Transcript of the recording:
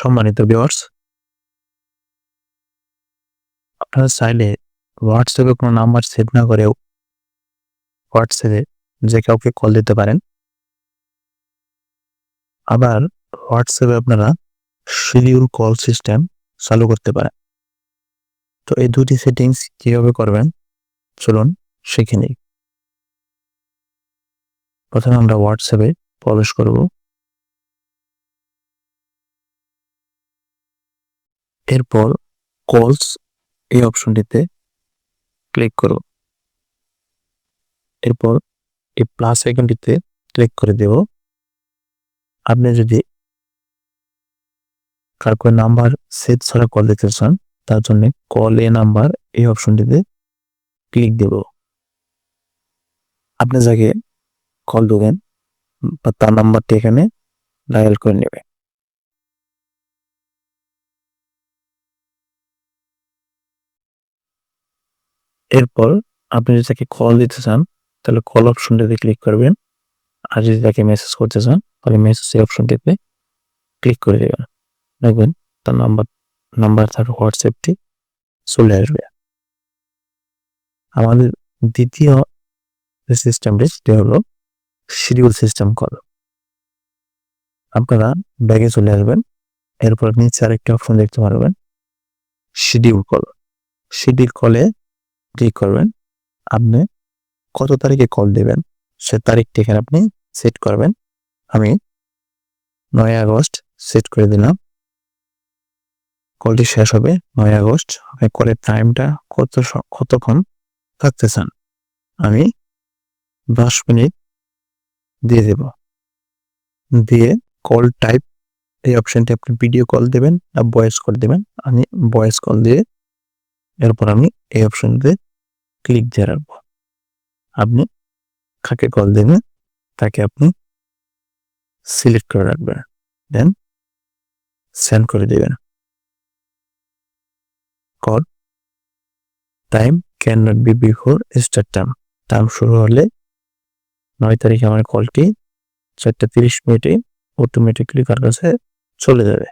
সম্মানিত ভিউয়ার্স আপনারা চাইলে হোয়াটসঅ্যাপে কোনো নাম্বার সেভ না করেও হোয়াটসঅ্যাপে যে কাউকে কল দিতে পারেন। আবার হোয়াটসঅ্যাপে আপনারা শিডিউল কল সিস্টেম চালু করতে পারেন। তো এই দুটি সেটিংস কীভাবে করবেন? চলুন শিখে নিই। প্রথমে আমরা হোয়াটসঅ্যাপে প্রবেশ করব। এরপর কলস এই অপশনটিতে ক্লিক করব এরপর এই প্লাস আইকনটিতে ক্লিক করে দেব। আপনি যদি কার কোনো নাম্বার সেট ছাড়া কল দিতে চান, তার জন্য কল এ নাম্বার এই অপশনটিতে ক্লিক দেব। আপনি যাকে কল দেবেন, বা তার নাম্বারটি এখানে ডায়াল করে নেবে এরপর আপনি যদি তাকে কল দিতে চান, তাহলে কল অপশনটিতে ক্লিক করবেন। আর যদি তাকে মেসেজ করতে চান, তাহলে মেসেজ এই অপশনটিতে ক্লিক করে দেবেন। দেখবেন তার নাম্বার নাম্বার তার হোয়াটসঅ্যাপটি চলে আসবে। আমাদের দ্বিতীয় সিস্টেমটি সেটি হলো শিডিউল সিস্টেম কল আপনারা ব্যাগে চলে আসবেন, এরপর নিচে আরেকটা অপশন দেখতে পারবেন শিডিউল কল শিডিউল কলে ক্লিক করবেন। আপনি কত তারিখে কল দেবেন, সে তারিখটি এখানে আপনি সেট করবেন। আমি নয় আগস্ট সেট করে দিলাম। কলটি শেষ হবে নয় আগস্ট। আপনি কলের টাইমটা কত কতক্ষণ থাকতে চান আমি দশ মিনিট দিয়ে দেব। দিয়ে কল টাইপ এই অপশনটি আপনি ভিডিও কল দেবেন, না ভয়েস কল দেবেন। আমি ভয়েস কল দিয়ে এরপর আমি এই অপশনটিতে ক্লিক দিয়ে রাখব। আপনি কাকে কল দেবেন, তাকে আপনি সিলেক্ট করে রাখবেন দেন সেন্ড করে দেবেন। Call time can not be before start time time শুরু হলে নয় তারিখে আমার কলটি চারটা তিরিশ মিনিটে অটোমেটিকলি কার কাছে চলে যাবে।